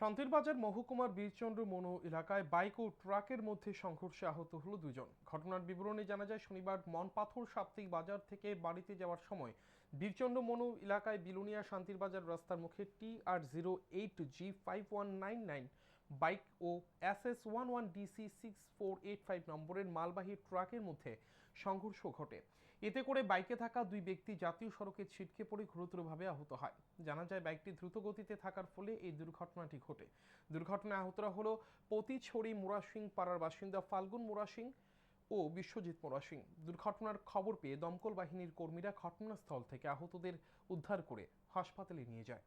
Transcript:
শান্তিরবাজার মহকুমার বীরচন্দ্র মনো এলাকায় বাইক ও ট্রাকের মধ্যে সংঘর্ষে আহত হল দুজন। ঘটনার বিবরণে জানা যায়, শনিবার মনপাথর সাপ্তাহিক বাজার থেকে বাড়িতে যাওয়ার সময় বীরচন্দ্র মনো এলাকায় বিলুনিয়া শান্তিরবাজার রাস্তার মুখে T R zero eight G five one nine nine bike ও S S one one DC six four eight five নম্বরের মালবাহী ট্রাকের মধ্যে সংঘর্ষ ঘটে। এতে করে বাইকে থাকা দুই ব্যক্তি জাতীয় সড়কে ছিটকে পড়ে গুরুতরভাবে আহত হয়। জানা যায়, বাইকটি দ্রুত গতিতে থাকার ফলে এই দুর্ঘটনাটি ঘটে। দুর্ঘটনায় আহতরা হলো পতিছড়ি মোরাসিং পাড়ার বাসিন্দা ফাল্গুন মোরাসিং ও বিশ্বজিৎ মোরা সিং দুর্ঘটনার খবর পেয়ে দমকল বাহিনীর কর্মীরা ঘটনাস্থল থেকে আহতদের উদ্ধার করে হাসপাতালে নিয়ে যায়।